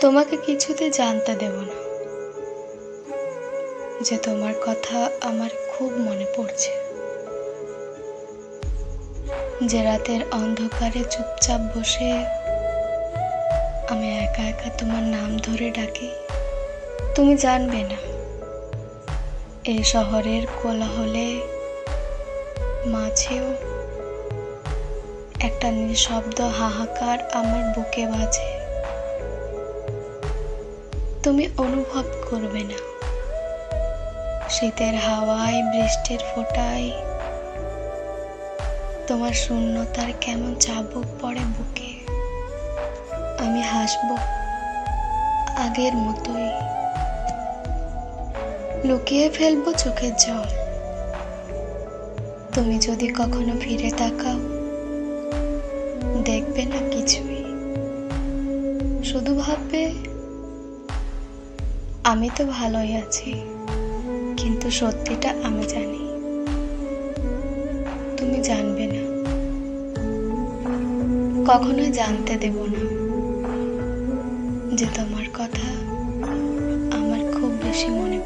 তোমাকে কিছুতে জানতে দেব না। যে তোমার কথা আমার খুব মনে পড়ছে। যে রাতের অন্ধকারে চুপচাপ বসে আমি একা একা তোমার নাম ধরে ডাকি, তুমি জানবে না। এই শহরের কোলাহলে মাঝেও একটা নিঃশব্দ হাহাকার আমার বুকে বাজে। তুমি অনুভব করবে না। শীতের হাওয়ায়, বৃষ্টির ফোঁটায়, তোমার শূন্যতার কেমন চাবুক পড়ে বুকে। আমি হাসব আগের মতোই। লুকিয়ে ফেলব চোখের জল। তুমি যদি কখনো ফিরে তাকাও, দেখবে না কিছুই। শুধু ভাববে আমি তো ভালোই আছি, কিন্তু সত্যিটা আমি জানি। তুমি জানবে না। কখনো জানতে দেব না যে তোমার কথা আমার খুব বেশি মনে